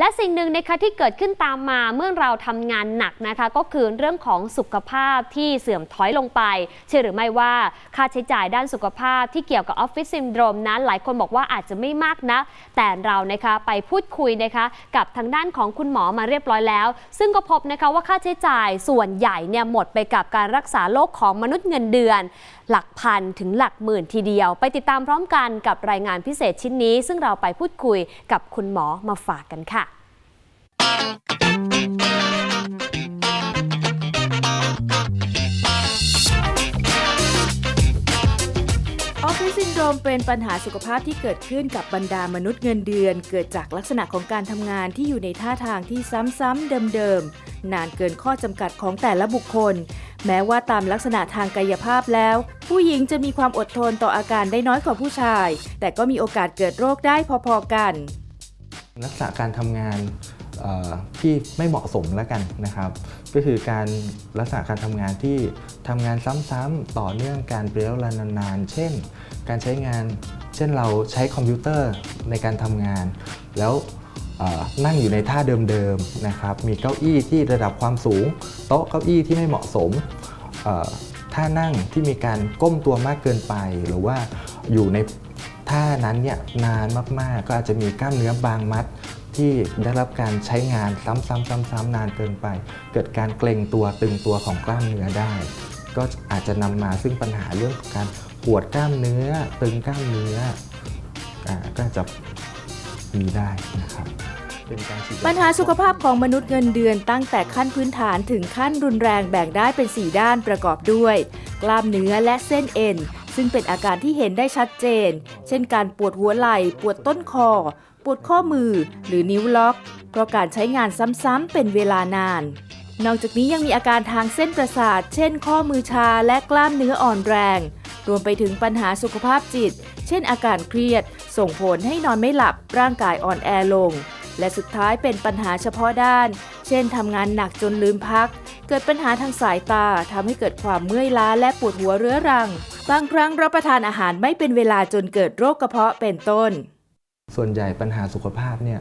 และสิ่งหนึ่งนะคะที่เกิดขึ้นตามมาเมื่อเราทำงานหนักนะคะ ก็คือเรื่องของสุขภาพที่เสื่อมถอยลงไป เชื่อหรือไม่ว่าค่าใช้จ่ายด้านสุขภาพที่เกี่ยวกับออฟฟิศซินโดรมนั้น หลายคนบอกว่าอาจจะไม่มากนะ แต่เรานะคะไปพูดคุยนะคะกับทางด้านของคุณหมอมาเรียบร้อยแล้ว ซึ่งก็พบนะคะว่าค่าใช้จ่ายส่วนใหญ่เนี่ยหมดไปกับการรักษาโรคของมนุษย์เงินเดือน หลักพันถึงหลักหมื่นทีเดียว ไปติดตามพร้อมกันกับรายงานพิเศษชิ้นนี้ ซึ่งเราไปพูดคุยกับคุณหมอมาฝากกันค่ะ ออฟฟิศซินโดรมเป็นปัญหาสุขภาพที่เกิดขึ้นกับบรรดามนุษย์เงินเดือน เกิดจากลักษณะของการทำงานที่อยู่ในท่าทางที่ซ้ำๆเดิมๆ นานเกินข้อจำกัดของแต่ละบุคคล แม้ว่าตามลักษณะทางกายภาพแล้ว ผู้หญิงจะมีความอดทนต่ออาการได้น้อยกว่าผู้ชาย แต่ก็มีโอกาสเกิดโรคได้พอๆกัน ลักษณะการทำงาน ที่ไม่เหมาะสมแล้วกันนะครับ ก็คือการลักษณะการทำงานที่ทำงานซ้ำๆต่อเนื่องการเปรี้ยวลานานๆ เช่น การใช้งาน เช่นเราใช้คอมพิวเตอร์ในการทำงาน แล้วนั่งอยู่ในท่าเดิมๆนะครับ มีเก้าอี้ที่ระดับความสูง โต๊ะเก้าอี้ที่ไม่เหมาะสมท่านั่งที่มีการก้มตัวมากเกินไป หรือว่าอยู่ในท่านั้นเนี่ยนานมากๆ ก็อาจจะมีกล้ามเนื้อบางมัด ที่ได้รับการใช้งานซ้ำๆๆๆนานเกินไป เกิดการเกร็งตัวตึงตัวของกล้ามเนื้อได้ ก็อาจจะนำมาซึ่งปัญหาเรื่องของการปวดกล้ามเนื้อ ตึงกล้ามเนื้ออก็จะมีได้นะครับปัญหาสุขภาพของมนุษย์เงินเดือนตั้งแต่ขั้นพื้นฐานถึงขั้นรุนแรงแบ่งได้เป็น 4 ด้านประกอบด้วย กล้ามเนื้อและเส้นเอ็นซึ่งเป็นอาการที่เห็นได้ชัดเจน เช่นการปวดหัวไหล่ ปวดต้นคอ วดข้อมือหรือนิ้วล็อก เพราะการใช้งานซ้ำๆเป็นเวลานาน นอกจากนี้ยังมีอาการทางเส้นประสาท เช่น ข้อมือชาและกล้ามเนื้ออ่อนแรง รวมไปถึงปัญหาสุขภาพจิต เช่น อาการเครียด ส่งผลให้นอนไม่หลับร่างกายอ่อนแอลง และสุดท้ายเป็นปัญหาเฉพาะด้าน เช่นทำงานหนักจนลืมพัก เกิดปัญหาทางสายตาทำให้เกิดความเมื่อยล้าและปวดหัวเรื้อรังบางครั้งรับประทานอาหารไม่เป็นเวลาจนเกิดโรคกระเพาะเป็นต้น ส่วนใหญ่ปัญหาสุขภาพเนี่ย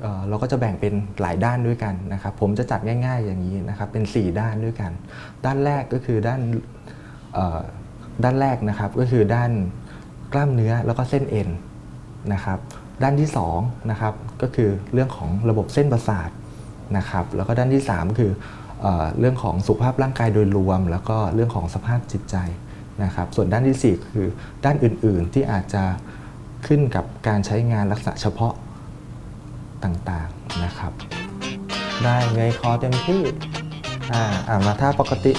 เเราก็จะแบ่งเป็นหลายด้านด้วยกันนะครับ ผมจะจัดง่าย ๆอย่างนี้นะครับเป็น 4 ด้านด้วยกัน ด้านแรกก็คือด้านด้านแรกนะครับก็คือด้านกล้ามเนื้อแล้วก็เส้นเอ็นนะครับด้านที่2นะครับก็คือเรื่องของระบบเส้นประสาทนะครับแล้วก็ด้านที่ 3 คือเอเรื่องของสุขภาพร่างกายโดยรวม แล้วก็เรื่องของสภาพจิตใจนะครับส่วนด้านที่ 4 คือด้านอื่นๆที่อาจจะ ขึ้นกับการใช้งานลักษณะเฉพาะต่างๆนะครับ ได้เงยคอเต็มที่อ่าอ่ามาท่าปกติ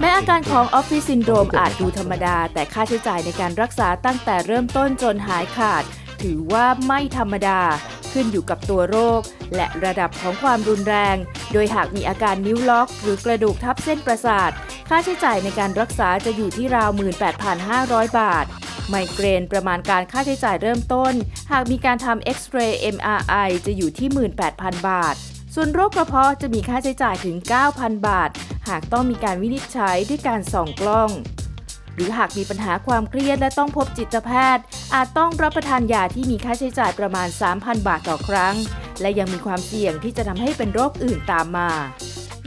แม้อาการของออฟฟิศซินโดรมอาจดูธรรมดา แต่ค่าใช้จ่ายในการรักษาตั้งแต่เริ่มต้นจนหายขาด ถือว่าไม่ธรรมดา ขึ้นอยู่กับตัวโรค และระดับของความรุนแรง โดยหากมีอาการนิ้วล็อก หรือกระดูกทับเส้นประสาท ค่าใช้จ่ายในการรักษาจะอยู่ที่ราว 18,500 บาท ไมเกรนประมาณการค่าใช้จ่ายเริ่มต้น หากมีการทำเอ็กซเรย์ MRI จะอยู่ที่ 18,000 บาท ส่วนโรคกระเพาะจะมีค่าใช้จ่ายถึง 9,000 บาท หากต้องมีการวินิจฉัยด้วยการส่องกล้อง หรือหากมีปัญหาความเครียดและต้องพบจิตแพทย์ อาจต้องรับประทานยาที่มีค่าใช้จ่ายประมาณ 3,000 บาทต่อครั้ง และยังมีความเสี่ยงที่จะทำให้เป็นโรคอื่นตามมา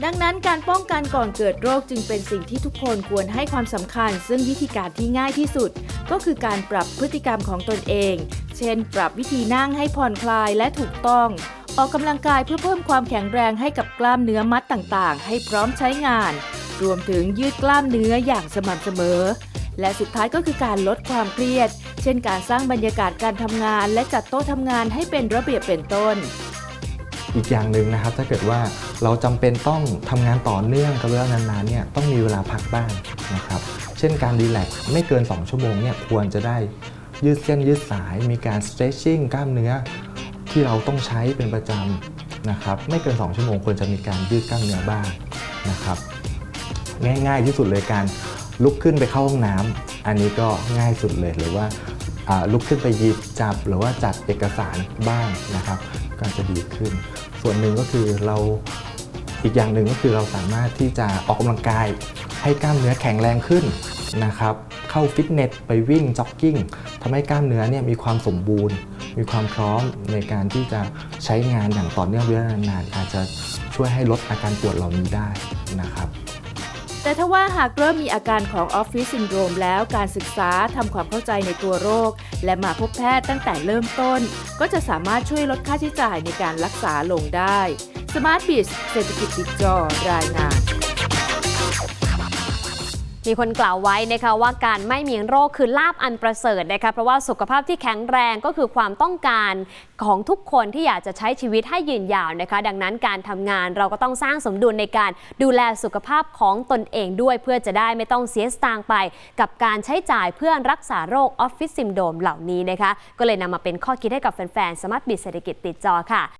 ดังนั้นการป้องกันก่อนเกิดโรคจึงเป็นสิ่งที่ทุกคนควรให้ความสำคัญ ซึ่งวิธีการที่ง่ายที่สุด ก็คือการปรับพฤติกรรมของตนเอง เช่น ปรับวิธีนั่งให้ผ่อนคลายและถูกต้อง ออกกำลังกายเพื่อเพิ่มความแข็งแรงให้กับกล้ามเนื้อมัดต่างๆ ให้พร้อมใช้งาน รวมถึงยืดกล้ามเนื้ออย่างสม่ำเสมอ และสุดท้ายก็คือการลดความเครียด เช่น การสร้างบรรยากาศการทำงาน และจัดโต๊ะทำงานให้เป็นระเบียบเป็นต้น อีกอย่างหนึ่งนะครับถ้าเกิดว่า เราจำเป็นต้องทำงานต่อเนื่องกับเวลานานๆเนี่ยต้องมีเวลาพักบ้างนะครับ เช่นการรีแลกซ์ไม่เกิน 2 ชั่วโมงเนี่ยควรจะได้ยืดเส้นยืดสาย มีการ stretching กล้ามเนื้อที่เราต้องใช้เป็นประจำนะครับ ไม่เกิน 2 ชั่วโมงควรจะมีการยืดกล้ามเนื้อบ้างนะครับ ง่ายๆที่สุดเลยการลุกขึ้นไปเข้าห้องน้ำอันนี้ก็ง่ายสุดเลยหรือว่าลุกขึ้นไปหยิบจับหรือว่าจัดเอกสารบ้างนะครับ ก็จะดีขึ้น ส่วนหนึ่งก็คือเรา อีกอย่างหนึ่งก็คือเราสามารถที่จะออกกำลังกาย ให้กล้ามเนื้อแข็งแรงขึ้นนะครับเข้าฟิตเนสไปวิ่งจ็อกกิ้งทำให้กล้ามเนื้อเนี่ยมีความสมบูรณ์ มีความพร้อมในการที่จะใช้งานอย่างต่อเนื่องระยะนานๆอาจจะช่วยให้ลดอาการปวดเหล่านี้ได้นะครับแต่ถ้าว่าหากเริ่มมีอาการของออฟฟิศซินโดรมแล้วการศึกษาทำความเข้าใจในตัวโรค และมาพบแพทย์ตั้งแต่เริ่มต้น ก็จะสามารถช่วยลดค่าใช้จ่ายในการรักษาลงได้ Smart b i z เศรษฐกิจติดจอรายงานมีคนกล่าวไว้นะคะว่าการไม่มีโรคคือลาบอันประเสริฐนะคะเพราะว่าสุขภาพที่แข็งแรงก็คือความต้องการของทุกคนที่อยากจะใช้ชีวิตให้ยืนยาวนะคะ ดังนั้นการทำงานเราก็ต้องสร้างสมดุลในการดูแลสุขภาพของตนเองด้วยเพื่อจะได้ไม่ต้องเสียสตางค์ไป กับการใช้จ่ายเพื่อรักษาโรคออฟฟิศซิมโดมเหล่านี้นะคะ ก็เลยนำมาเป็นข้อคิดให้กับแฟนๆสมาร์ทบิตเศรษฐกิจติดจอค่ะ